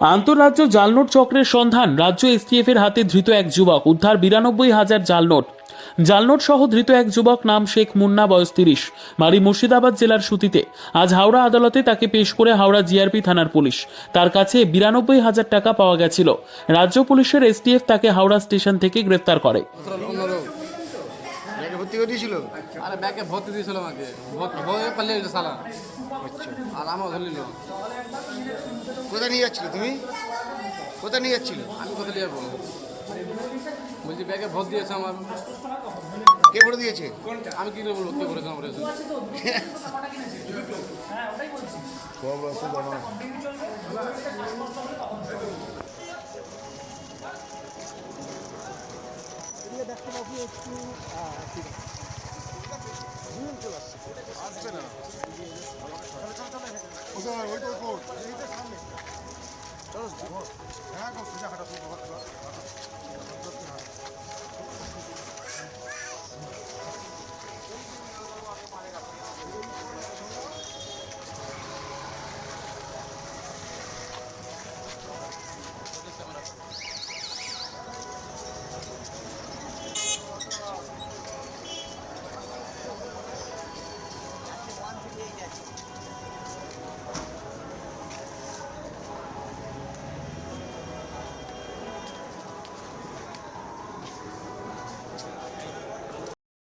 আন্তঃরাজ্য জালনোট চক্রের সন্ধান, রাজ্য এসটিএফ এর হাতে ধৃত এক যুবক, উদ্ধার বিরানব্বই হাজার জালনোট। জালনোট সহ ধৃত এক যুবক নাম শেখ মুন্না, বয়স তিরিশ, বাড়ি মুর্শিদাবাদ জেলার সুতিতে। আজ হাওড়া আদালতে তাকে পেশ করে হাওড়া জিআরপি থানার পুলিশ। তার কাছে বিরানব্বই হাজার টাকা পাওয়া গেছিল। রাজ্য পুলিশের এসটিএফ তাকে হাওড়া স্টেশন থেকে গ্রেফতার করে। ব্যাগে ভর্তি করে দিয়েছিল? আচ্ছা। আরে ব্যাগে ভর্তি দিয়েছিল আমাকে। হয়ে পারলে সালা আচ্ছা। আর আমার ধরে কোথায় নিয়ে যাচ্ছিলে তুমি? কোথায় নিয়ে যাচ্ছিলে? আমি কোথায় নিয়ে যাব? বলছি ব্যাগে ভর দিয়েছে আমার। কে ভরে দিয়েছে? আমি কি বলব কে ভরেছে আমার কম আছে। বাবু একটু আসবে না ওই তো সামনে চলো হ্যাঁ সুজা হাঁটা